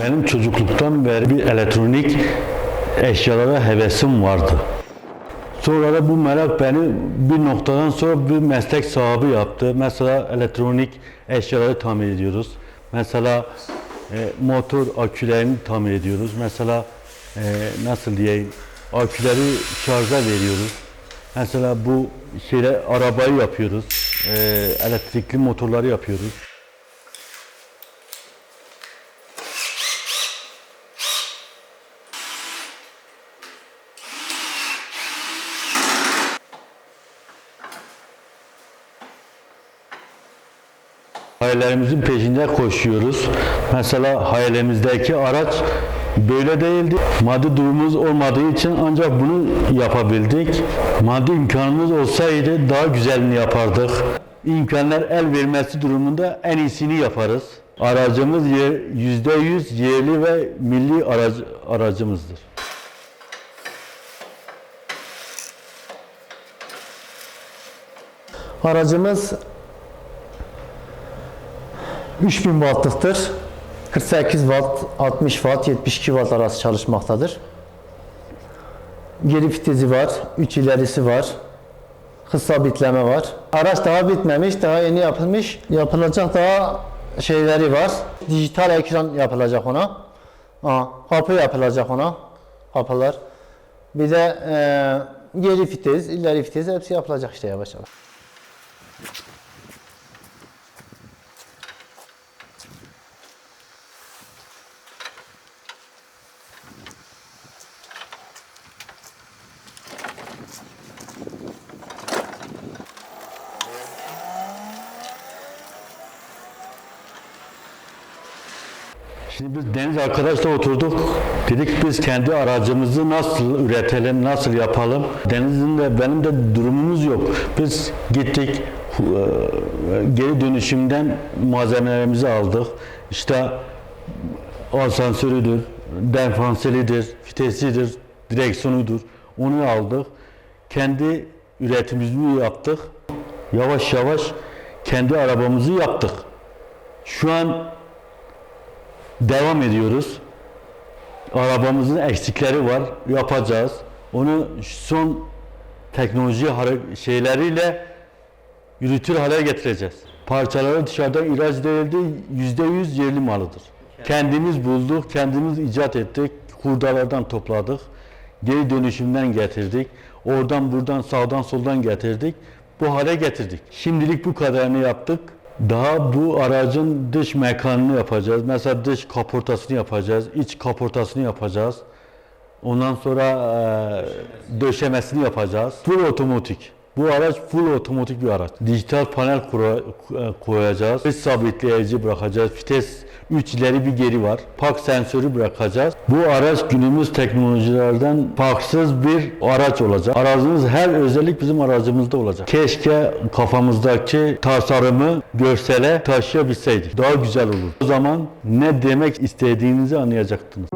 benim çocukluktan beri bir elektronik eşyalara hevesim vardı. Sonra da bu merak beni bir noktadan sonra bir meslek sahibi yaptı. Mesela elektronik eşyaları tamir ediyoruz. Mesela e, motor akülerini tamir ediyoruz. Mesela e, nasıl diyeyim aküleri şarja veriyoruz. Mesela bu şeyle arabayı yapıyoruz. E, elektrikli motorları yapıyoruz. Hayallerimizin peşinde koşuyoruz. Mesela hayalimizdeki araç böyle değildi. Maddi durumumuz olmadığı için ancak bunu yapabildik. Maddi imkanımız olsaydı daha güzelini yapardık. İmkanlar el vermesi durumunda en iyisini yaparız. Aracımız yüzde yüz yerli ve milli aracı, aracımızdır. Aracımız 3000 wattlıktır. 48 watt, 60 watt, 72 watt arası çalışmaktadır. Geri vitesi var, 3 ilerisi var. Hız sabitleme var. Araç daha bitmemiş, daha yeni yapılmış. Yapılacak daha şeyleri var. Dijital ekran yapılacak ona. Aa, kapı yapılacak ona. Kapılar. Bir de e, geri vites, ileri vites hepsi yapılacak işte yavaş yavaş. Şimdi biz Deniz arkadaşla oturduk. Dedik biz kendi aracımızı nasıl üretelim, nasıl yapalım. Deniz'in de benim de durumumuz yok. Biz gittik e, geri dönüşümden malzemelerimizi aldık. İşte asansörüdür, defanselidir, vitesidir, direksiyonudur. Onu aldık. Kendi üretimimizi yaptık. Yavaş yavaş kendi arabamızı yaptık. Şu an devam ediyoruz. Arabamızın eksikleri var, yapacağız. Onu son teknoloji şeyleriyle yürütür hale getireceğiz. Parçaları dışarıdan ihraç değildi, yüzde yüz yerli malıdır. Kendimiz bulduk, kendimiz icat ettik, hurdalardan topladık, geri dönüşümden getirdik, oradan buradan sağdan soldan getirdik, bu hale getirdik. Şimdilik bu kadarını yaptık. Daha bu aracın dış mekanını yapacağız. Mesela dış kaportasını yapacağız, iç kaportasını yapacağız. Ondan sonra e, döşemesini yapacağız. Full otomatik. Bu araç full otomatik bir araç. Dijital panel e, koyacağız. Hız sabitleyici bırakacağız. Vites 3 ileri bir geri var. Park sensörü bırakacağız. Bu araç günümüz teknolojilerden farksız bir araç olacak. Aracımız her özellik bizim aracımızda olacak. Keşke kafamızdaki tasarımı görsele taşıyabilseydik. Daha güzel olur. O zaman ne demek istediğinizi anlayacaktınız.